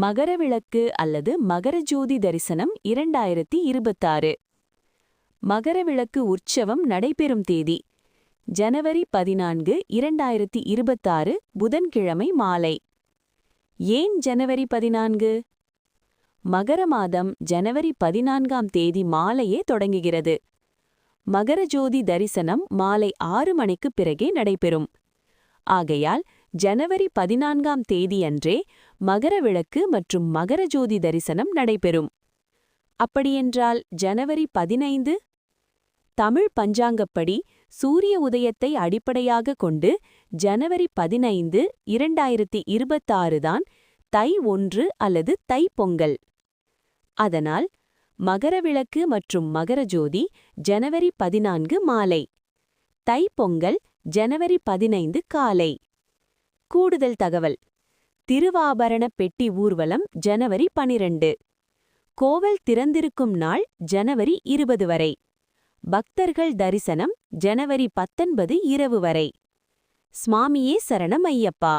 மகரவிளக்கு அல்லது மகரஜோதி தரிசனம் இரண்டாயிரத்தி இருபத்தாறு. மகரவிளக்கு உற்சவம் நடைபெறும் தேதி ஜனவரி பதினான்கு இரண்டாயிரத்தி இருபத்தாறு புதன்கிழமை மாலை. ஏன் ஜனவரி பதினான்கு? மகர மாதம் ஜனவரி பதினான்காம் தேதி மாலையே தொடங்குகிறது. மகரஜோதி தரிசனம் மாலை ஆறு மணிக்குப் பிறகே நடைபெறும். ஆகையால் ஜனவரி பதினான்காம் தேதியன்றே மகரவிளக்கு மற்றும் மகர ஜோதி தரிசனம் நடைபெறும். அப்படியென்றால் ஜனவரி பதினைந்து தமிழ் பஞ்சாங்கப்படி சூரிய உதயத்தை அடிப்படையாக கொண்டு ஜனவரி பதினைந்து இரண்டாயிரத்தி இருபத்தாறு தான் தை ஒன்று அல்லது தை பொங்கல். அதனால் மகரவிளக்கு மற்றும் மகர ஜோதி ஜனவரி பதினான்கு மாலை. தை பொங்கல் ஜனவரி பதினைந்து காலை. கூடுதல் தகவல். திருவாபரண பெட்டி ஊர்வலம் ஜனவரி பனிரெண்டு. கோவில் திறந்திருக்கும் நாள் ஜனவரி இருபது வரை. பக்தர்கள் தரிசனம் ஜனவரி பத்தொன்பது இரவு வரை. ஸ்வாமியே சரணம் ஐயப்பா.